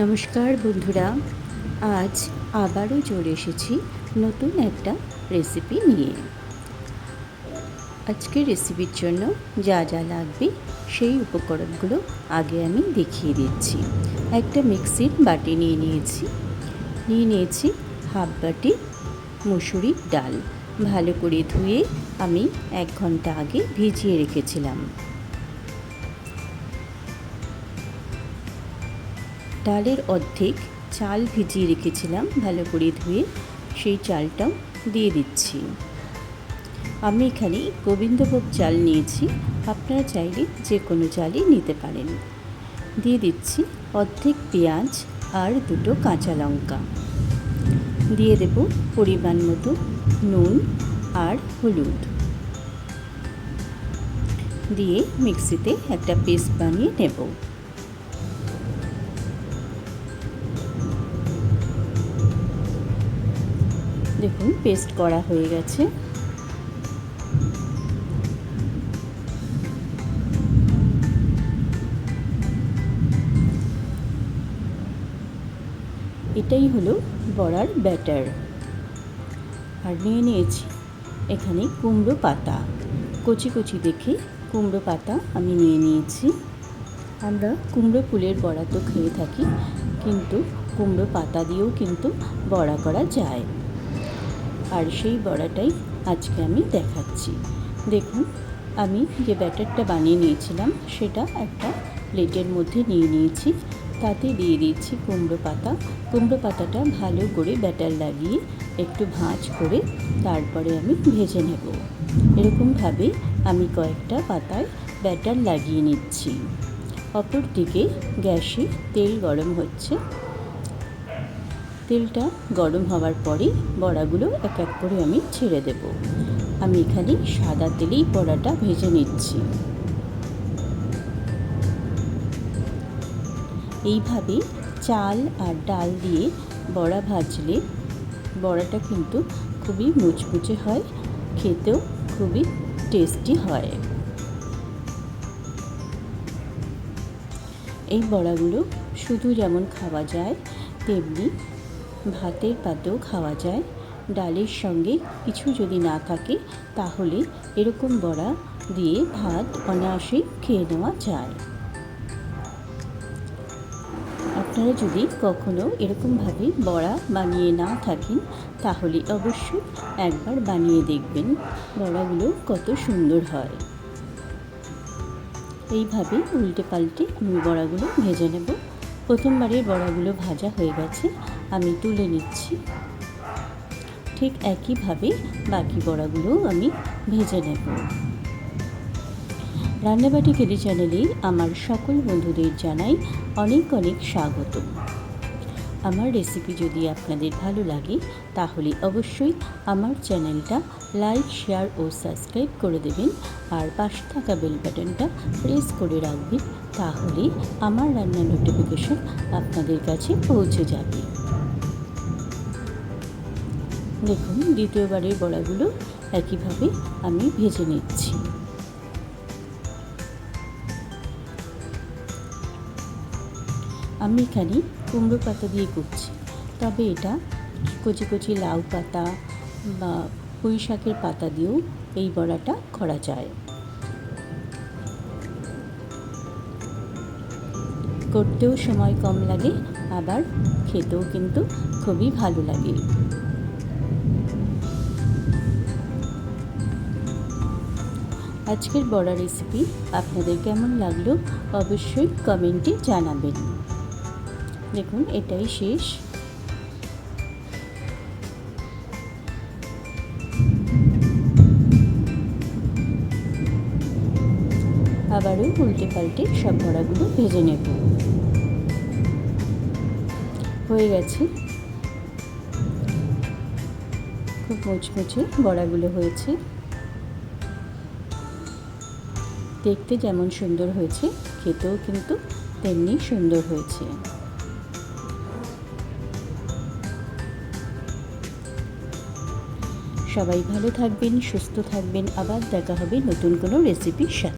নমস্কার বন্ধুরা, আজ আবারও চলে এসেছি নতুন একটা রেসিপি নিয়ে। আজকের রেসিপির জন্য যা যা লাগবে সেই উপকরণগুলো আগে আমি দেখিয়ে দিচ্ছি। একটা মিক্সির বাটি নিয়ে নিয়েছি। নিয়ে নিয়েছি হাফ বাটি মুসুরির ডাল। ভালো করে ধুয়ে আমি এক ঘণ্টা আগে ভিজিয়ে রেখেছিলাম। ডালের অর্ধেক চাল ভিজিয়ে রেখেছিলাম ভালো করে ধুয়ে। সেই চালটাও দিয়ে দিচ্ছি। আমি এখানে গোবিন্দভোগ চাল নিয়েছি। আপনারা চাইলে যে কোনো চালই নিতে পারেন। দিয়ে দিচ্ছি অর্ধেক পেঁয়াজ আর দুটো কাঁচা লঙ্কা। দিয়ে দেব পরিমাণ মতো নুন আর হলুদ। দিয়ে মিক্সিতে একটা পেস্ট বানিয়ে নেব। দেখুন পেস্ট করা হয়ে গেছে। এটাই হলো বড়ার ব্যাটার আর নিয়ে নিয়েছি এখানে কুমড়ো পাতা। কচি কচি দেখে কুমড়ো পাতা আমি নিয়ে নিয়েছি। আমরা কুমড়ো ফুলের বড়া তো খেয়ে থাকি, কিন্তু কুমড়ো পাতা দিয়েও কিন্তু বড়া করা যায়। আর সেই বড়াটাই আজকে আমি দেখাচ্ছি। দেখুন, আমি যে ব্যাটারটা বানিয়ে নিয়েছিলাম, সেটা একটা প্লেটের মধ্যে নিয়ে নিয়েছি। তাতে দিয়ে দিচ্ছি কুমড়ো পাতা। কুমড়ো পাতাটা ভালো করে ব্যাটার লাগিয়ে একটু ভাঁজ করে তারপরে আমি ভেজে নেব। এরকমভাবে আমি কয়েকটা পাতায় ব্যাটার লাগিয়ে নিচ্ছি। অপর দিকে গ্যাসে তেল গরম হচ্ছে। তেলটা গরম হওয়ার পরে বড়াগুলো এক এক করে আমি ছেড়ে দেব। আমি এখানে সাদা তেলেই বড়াটা ভেজে নিচ্ছি। এইভাবে চাল আর ডাল দিয়ে বড়া ভাজলে বড়াটা কিন্তু খুবই মুচমুচে হয়, খেতেও খুবই টেস্টি হয়। এই বড়াগুলো শুধু যেমন খাওয়া যায়, তেমনি ভাতের পাতেও খাওয়া যায়। ডালের সঙ্গে কিছু যদি না থাকে, তাহলে এরকম বড়া দিয়ে ভাত অনায়াসেই খেয়ে নেওয়া যায়। আপনারা যদি কখনো এরকমভাবে বড়া বানিয়ে না থাকেন, তাহলে অবশ্যই একবার বানিয়ে দেখবেন বড়াগুলো কত সুন্দর হয়। এইভাবে উল্টে পাল্টে আমি বড়াগুলো ভেজে নেব। প্রথমবারের বড়াগুলো ভাজা হয়ে গেছে। আমি তুলে নিচ্ছি। ঠিক একইভাবে বাকি বড়াগুলোও আমি ভেজে নেব। রান্নাবাটি কেলি চ্যানেলে আমার সকল বন্ধুদের জানাই অনেক অনেক স্বাগত। আমার রেসিপি যদি আপনাদের ভালো লাগে, তাহলে অবশ্যই আমার চ্যানেলটা লাইক, শেয়ার ও সাবস্ক্রাইব করে দেবেন আর পাশে থাকা বেল বাটনটা প্রেস করে রাখবেন, তাহলে আমার রান্নার নোটিফিকেশন আপনাদের কাছে পৌঁছে যাবে। দেখুন, দ্বিতীয়বারের বড়াগুলো একইভাবে আমি ভেজে নিচ্ছি। আমি এখানে কুমড়ো পাতা দিয়ে করছি। তবে এটা কচি কচি লাউ পাতা বা পুঁই শাকের পাতা দিয়েও এই বড়াটা করা যায়। করতেও সময় কম লাগে, আবার খেতেও কিন্তু খুবই ভালো লাগে। আজকের বড়া রেসিপি আপনাদের কেমন লাগল অবশ্যই কমেন্টে জানাবেন। দেখুন, এটাই শেষ। আবারও উল্টে পাল্টে সব বড়াগুলো ভেজে নেব। হয়ে গেছে। খুব মুচমুচে বড়াগুলো হয়েছে। দেখতে যেমন সুন্দর হয়েছে, খেতেও কিন্তু তেমনি সুন্দর হয়েছে। সবাই ভালো থাকবেন, সুস্থ থাকবেন, আবার দেখা হবে নতুন কোনো রেসিপির সাথে।